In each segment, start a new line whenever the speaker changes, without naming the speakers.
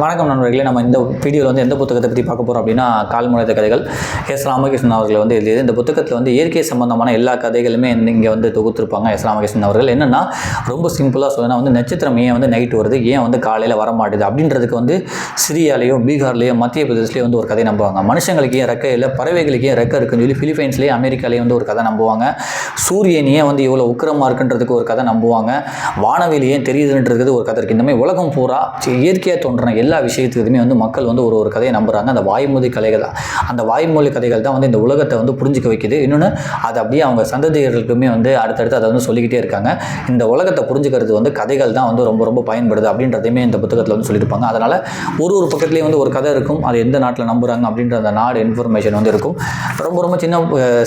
வணக்கம் நண்பர்களே நம்ம இந்த வீடியோவில் வந்து எந்த புத்தகத்தை பற்றி பார்க்க போகிறோம் அப்படின்னா கால்முனைத்த கதைகள். எஸ். ராமகிருஷ்ணன் அவர்கள் வந்து எழுதியது. இந்த புத்தகத்தில் வந்து இயற்கை சம்பந்தமான எல்லா கதைகளுமே இங்கே வந்து தொகுத்திருப்பாங்க எஸ். ராமகிருஷ்ணன் அவர்கள். என்னென்னா ரொம்ப சிம்பிளாக சொல்லணும் வந்து நட்சத்திரம் ஏன் வந்து நைட் வருது? ஏன் வந்து காலையில் வர மாட்டுது அப்படின்றதுக்கு வந்து சிரியாலேயோ பீகார்லேயோ மத்திய பிரதேஷ்லேயோ வந்து ஒரு கதை நம்புவாங்க. மனுஷங்களுக்கு ஏன் இல்லை? பறவைகளுக்கு ஏன் இருக்குன்னு சொல்லி ஃபிலிப்பைன்ஸ்லேயே அமெரிக்காலேயே வந்து ஒரு கதை நம்புவாங்க. சூரியன் ஏன் வந்து இவ்வளோ உக்கிரமாக இருக்குன்றதுக்கு ஒரு கதை நம்புவாங்க. வானவெளி ஏன் தெரியுதுன்றது ஒரு கதை இருக்குது இந்த மாதிரி உலகம் பூரா இயற்கையாக தோன்றின எல்லா விஷயத்துக்குமே வந்து மக்கள் வந்து ஒரு ஒரு கதையை நம்புகிறாங்க அந்த வாய்மொழி கதைகள் அந்த வாய்மொழி கதைகள் தான் வந்து இந்த உலகத்தை வந்து புரிஞ்சிக்க வைக்குது. இன்னொன்று அது அப்படியே அவங்க சந்ததியர்களுக்குமே வந்து அடுத்தடுத்து அதை வந்து சொல்லிக்கிட்டே இருக்காங்க. இந்த உலகத்தை புரிஞ்சுக்கிறது வந்து கதைகள் தான் வந்து ரொம்ப ரொம்ப பயன்படுது அப்படின்றதையுமே இந்த புத்தகத்தில் வந்து சொல்லியிருப்பாங்க. அதனால் ஒரு ஒரு பக்கத்துலேயும் வந்து ஒரு கதை இருக்கும். அது எந்த நாட்டில் நம்புகிறாங்க அப்படின்ற அந்த நாடு இன்ஃபர்மேஷன் வந்து இருக்கும். ரொம்ப ரொம்ப சின்ன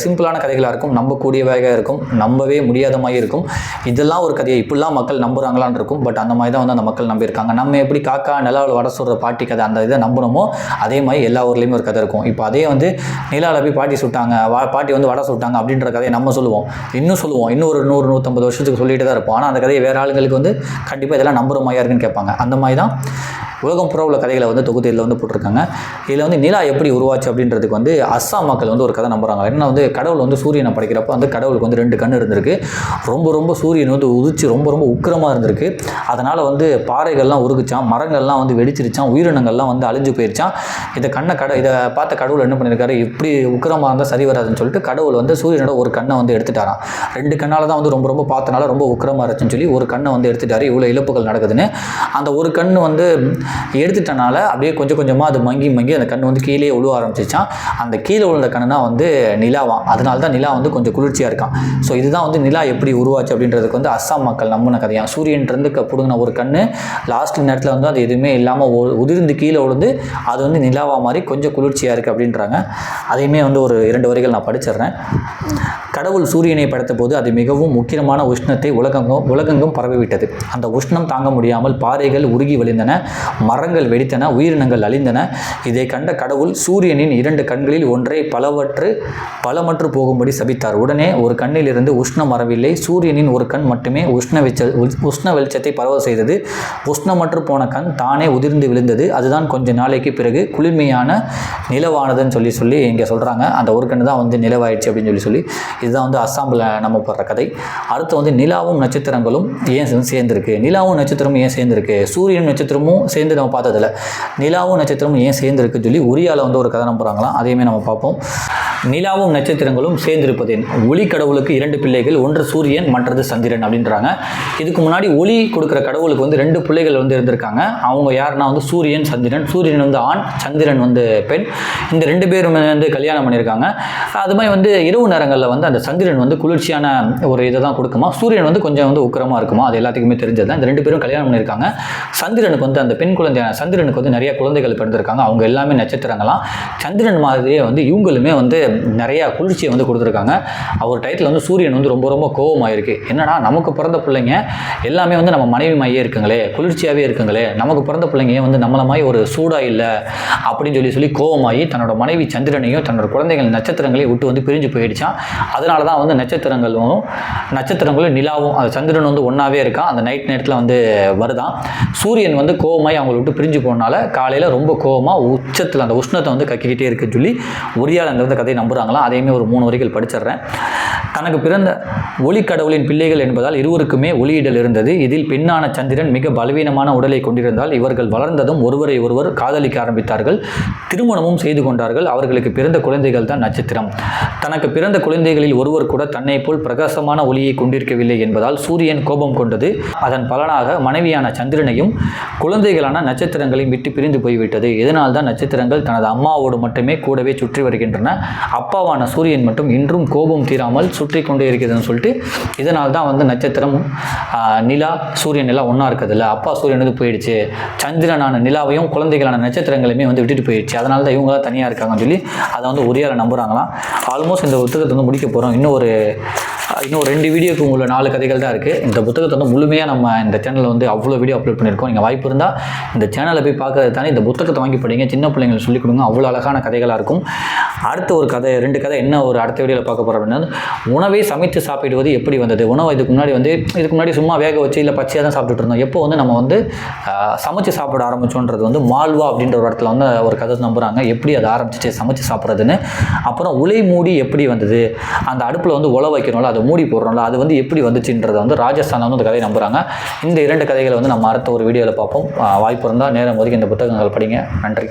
சிம்பிளான கதைகளாக இருக்கும். நம்பக்கூடியவையாக இருக்கும். நம்பவே முடியாத மாதிரி இருக்கும். இதெல்லாம் ஒரு கதையை இப்படிலாம் மக்கள் நம்புறாங்களான்னு இருக்கும். பட் அந்த மாதிரி தான் வந்து அந்த மக்கள் நம்பியிருக்காங்க. நம்ம எப்படி காக்கா நிலாவில் வட சொல்கிற பாட்டி கதை அந்த இதை நம்பணுமோ அதே மாதிரி எல்லா ஊர்லேயுமே ஒரு கதை இருக்கும். இப்போ அதே வந்து நிலாவில் போய் பாட்டி சுட்டாங்க வா பாட்டி வந்து வடை சுட்டாங்க அப்படின்ற கதையை நம்ம சொல்லுவோம். இன்னும் சொல்லுவோம். இன்னும் ஒரு நூறு நூற்றம்பது வருஷத்துக்கு சொல்லிட்டு தான் இருப்போம். ஆனால் அந்த கதையை வேறு ஆளுங்களுக்கு வந்து கண்டிப்பாக இதெல்லாம் நம்புற மாதிரியா இருக்குன்னு கேட்பாங்க. அந்த மாதிரி தான் உலகம் புற உள்ள கதைகளை வந்து தொகுத்து இதில் வந்து போட்டிருக்காங்க. இதில் வந்து நிலா எப்படி உருவாச்சு அப்படின்றதுக்கு வந்து அஸ்ஸாம் மக்கள் வந்து ஒரு கதை நம்புறாங்க. என்ன வந்து கடவுள் வந்து சூரியனை படைக்கிறப்ப வந்து கடவுளுக்கு வந்து ரெண்டு கண் இருந்திருக்கு. ரொம்ப ரொம்ப சூரியன் வந்து உதிச்சு ரொம்ப ரொம்ப உக்கிரமாக இருந்திருக்கு. அதனால் வந்து பாறைகள்லாம் உருகுச்சான் மரங்கள்லாம் வந்து வெடிச்சிருச்சான் உயிரினங்கள்லாம் வந்து அழிஞ்சு போயிருச்சான் இதை கண்ணை கட இதை பார்த்த கடவுள் என்ன பண்ணியிருக்காரு இப்படி உக்கிரமாக இருந்தால் சரி வராதுன்னு சொல்லிட்டு கடவுள் வந்து சூரியனோட ஒரு கண்ணை வந்து எடுத்துட்டாராம். ரெண்டு கண்ணால் தான் வந்து ரொம்ப ரொம்ப பார்த்தனால ரொம்ப உக்கிரமாக இருந்துச்சுன்னு சொல்லி ஒரு கண்ணை வந்து எடுத்துட்டாரு. இவ்வளோ இழப்புகள் நடக்குதுன்னு. அந்த ஒரு கண் வந்து எடுத்துட்டனால அப்படியே கொஞ்சம் கொஞ்சமாக அது மங்கி மங்கி அந்த கண் வந்து கீழே உழுவ ஆரம்பிச்சிச்சான். அந்த கீழே விழுந்த கண்ணு தான் வந்து நிலாவான் அதனால தான் நிலா வந்து கொஞ்சம் குளிர்ச்சியாக இருக்கான் ஸோ இதுதான் வந்து நிலா எப்படி உருவாச்சு அப்படின்றதுக்கு வந்து அஸ்ஸாம் மக்கள் நம்பின கதையாக சூரியன்லேருந்து பிடுங்கின ஒரு கண்ணு லாஸ்ட் நேரத்தில் வந்து அது எதுவுமே இல்லாமல் உதிர்ந்து கீழே விழுந்து அது வந்து நிலாவா மாதிரி கொஞ்சம் குளிர்ச்சியாக இருக்குது அப்படின்றாங்க. அதையுமே வந்து ஒரு இரண்டு வரிகள் நான் படிச்சிடுறேன். கடவுள் சூரியனை படைத்த போது அது மிகவும் முக்கியமான உஷ்ணத்தை உலகங்கும் உலகெங்கும் பரவிவிட்டது. அந்த உஷ்ணம் தாங்க முடியாமல் பாறைகள் உருகி வழிந்தன மரங்கள் வெடித்தன உயிரினங்கள் அழிந்தன. இதை கண்ட கடவுள் சூரியனின் இரண்டு கண்களில் ஒன்றை பலவற்று பலமற்று போகும்படி சபித்தார். உடனே ஒரு கண்ணிலிருந்து உஷ்ணம் வரவில்லை. சூரியனின் ஒரு கண் மட்டுமே உஷ்ண வெச்ச உஷ்ண வெளிச்சத்தை பரவ செய்தது. உஷ்ணமற்று போன கண் தானே உதிர்ந்து விழுந்தது. அதுதான் கொஞ்ச நாளைக்கு பிறகு குளிர்மையான நிலவானதுன்னு சொல்லி சொல்லி இங்கே சொல்கிறாங்க அந்த ஒரு கண் தான் வந்து நிலவாயிடுச்சு அப்படின்னு சொல்லி சொல்லி இதுதான் வந்து அஸ்ஸாமில் நம்ம போடுற கதை. அடுத்து வந்து நிலாவும் நட்சத்திரங்களும் ஏன் சேர்ந்துருக்கு? நிலாவும் நட்சத்திரமும் ஏன் சேர்ந்துருக்கு? சூரியன் நட்சத்திரமும் சேர்ந்து நம்ம பார்த்ததில்ல. நிலாவும் நட்சத்திரமும் ஏன் சேர்ந்துருக்குன்னு சொல்லி உரியாவில் வந்து ஒரு கதை நம்புறாங்களாம் அதையுமே நம்ம பார்ப்போம். நிலாவும் நட்சத்திரங்களும் சேர்ந்திருப்பதேன். ஒளி கடவுளுக்கு இரண்டு பிள்ளைகள் ஒன்று சூரியன் மற்றது சந்திரன் அப்படின்றாங்க. இதுக்கு முன்னாடி ஒளி கொடுக்குற கடவுளுக்கு வந்து ரெண்டு பிள்ளைகள் வந்து இருந்திருக்காங்க. அவங்க யாருன்னா வந்து சூரியன் சந்திரன். சூரியன் வந்து ஆண் சந்திரன் வந்து பெண். இந்த ரெண்டு பேரும் வந்து கல்யாணம் பண்ணியிருக்காங்க. அது மாதிரி வந்து இரவு நேரங்களில் வந்து அந்த சந்திரன் வந்து குளிர்ச்சியான ஒரு இதை தான் கொடுக்குமா? சூரியன் வந்து கொஞ்சம் வந்து உக்கிரமாக இருக்குமா? அது எல்லாத்துக்குமே தெரிஞ்சது தான். இந்த ரெண்டு பேரும் கல்யாணம் பண்ணியிருக்காங்க. சந்திரனுக்கு வந்து அந்த பெண் குழந்தையான சந்திரனுக்கு வந்து நிறைய குழந்தைகள் பிறந்திருக்காங்க. அவங்க எல்லாமே நட்சத்திரங்களாம். சந்திரன் மாதிரியே வந்து இவங்களுமே வந்து நிறையா குளிர்ச்சியை வந்து கொடுத்துருக்காங்க. அவர் டைட்டில் வந்து சூரியன் வந்து ரொம்ப ரொம்ப கோவமாக இருக்குது என்னன்னா நமக்கு பிறந்த பிள்ளைங்க எல்லாமே வந்து நம்ம மனைவி மையே இருக்குங்களே குளிர்ச்சியாகவே இருக்குங்களே நமக்கு பிறந்த பிள்ளைங்க வந்து நம்மள மாதிரி ஒரு சூடாக இல்லை? அப்படின்னு சொல்லி சொல்லி கோபமாகி தன்னோட மனைவி சந்திரனையும் தன்னோட குழந்தைகள் நட்சத்திரங்களையும் விட்டு வந்து பிரிஞ்சு போயிடுச்சான் அதனால தான் வந்து நட்சத்திரங்களும் நட்சத்திரங்களும் நிலாவும் அது சந்திரன் வந்து ஒன்றாவே இருக்கான். அந்த நைட் நேரத்தில் வந்து வருதான். சூரியன் வந்து கோவமாய் அவங்கள விட்டு பிரிஞ்சு போனால காலையில் ரொம்ப கோவமாக உச்சத்தில் அந்த உஷ்ணத்தை வந்து கக்கிக்கிட்டே இருக்குன்னு சொல்லி உரியால் அந்த வந்து நம்புறாங்களாம் அதையுமே ஒரு மூணு வரிகள் படிச்சிடுறேன். தனக்கு பிறந்த ஒளி கடவுளின் பிள்ளைகள் என்பதால் இருவருக்குமே ஒளியிடல் இருந்தது. இதில் பெண்ணான சந்திரன் மிக பலவீனமான உடலை கொண்டிருந்தால் இவர்கள் வளர்ந்ததும் ஒருவரை ஒருவர் காதலிக்க ஆரம்பித்தார்கள். திருமணமும் செய்து கொண்டார்கள். அவர்களுக்கு பிறந்த குழந்தைகள் தான் நட்சத்திரம். தனக்கு பிறந்த குழந்தைகளில் ஒருவர் கூட தன்னை போல் பிரகாசமான ஒளியை கொண்டிருக்கவில்லை என்பதால் சூரியன் கோபம் கொண்டது. அதன் பலனாக மனைவியான சந்திரனையும் குழந்தைகளான நட்சத்திரங்களையும் விட்டு பிரிந்து போய்விட்டது. இதனால் தான் நட்சத்திரங்கள் தனது அம்மாவோடு மட்டுமே கூடவே சுற்றி வருகின்றன. அப்பாவான சூரியன் மட்டும் இன்றும் கோபம் தீராமல் சுற்றி கொண்டு இருக்குதுன்னு சொல்லிட்டு இதனால் தான் வந்து நட்சத்திரம் நிலா சூரியன் எல்லாம் ஒன்றா இருக்குதுல்ல. அப்பா சூரியனுக்கு போயிடுச்சு. சந்திரனான நிலாவையும் குழந்தைகளான நட்சத்திரங்களையுமே வந்து விட்டுட்டு போயிடுச்சு. அதனால தான் இவங்க தனியாக இருக்காங்கன்னு சொல்லி அதை வந்து உரியால நம்புகிறாங்களாம் ஆல்மோஸ்ட் இந்த புத்தகத்தை வந்து முடிக்க போகிறோம் இன்னும் ஒரு இன்னும் ஒரு ரெண்டு வீடியோக்கு உள்ள நாலு கதைகள் தான் இருக்குது இந்த புத்தகத்தை வந்து முழுமையாக நம்ம இந்த சேனலில் வந்து அவ்வளோ வீடியோ அப்லோட் பண்ணியிருக்கோம். நீங்கள் வாய்ப்பு இருந்தால் இந்த சேனலை போய் பார்க்கறது தானே இந்த புத்தகத்தை வாங்கி படிங்க. சின்ன பிள்ளைங்களுக்கு சொல்லிக் கொடுங்க. அவ்வளோ அழகான கதைகளாக இருக்கும். அடுத்த ஒரு கதை ரெண்டு கதை என்ன ஒரு அடுத்த வீடியோவில் பார்க்க போகிறோம் அப்படின்னா உணவை சமைத்து சாப்பிடுவது எப்படி வந்தது? உணவு இதுக்கு முன்னாடி வந்து இதுக்கு முன்னாடி சும்மா வேக வச்சு இல்லை பச்சையாக தான் சாப்பிட்டுட்டு இருந்தோம். எப்போ வந்து நம்ம வந்து சமைச்சு சாப்பிட ஆரம்பிச்சோன்றது வந்து மால்வா அப்படின்ற ஒரு இடத்துல வந்து ஒரு கதை நம்புகிறாங்க எப்படி அதை ஆரம்பிச்சிச்சு சமைச்சு சாப்பிட்றதுன்னு. அப்புறம் உலை மூடி எப்படி வந்தது? அந்த அடுப்பில் வந்து உழ வைக்கணும்ல அதை மூடி போடுறோம்ல அது வந்து எப்படி வந்துச்சுன்றதை வந்து ராஜஸ்தானில் வந்து அந்த கதையை நம்புகிறாங்க இந்த இரண்டு கதைகளை வந்து நம்ம அடுத்த ஒரு வீடியோவில் பார்ப்போம். வாய்ப்பு இருந்தால் நேரம் ஒதுக்கி இந்த புத்தகங்கள் படிங்க. நன்றி.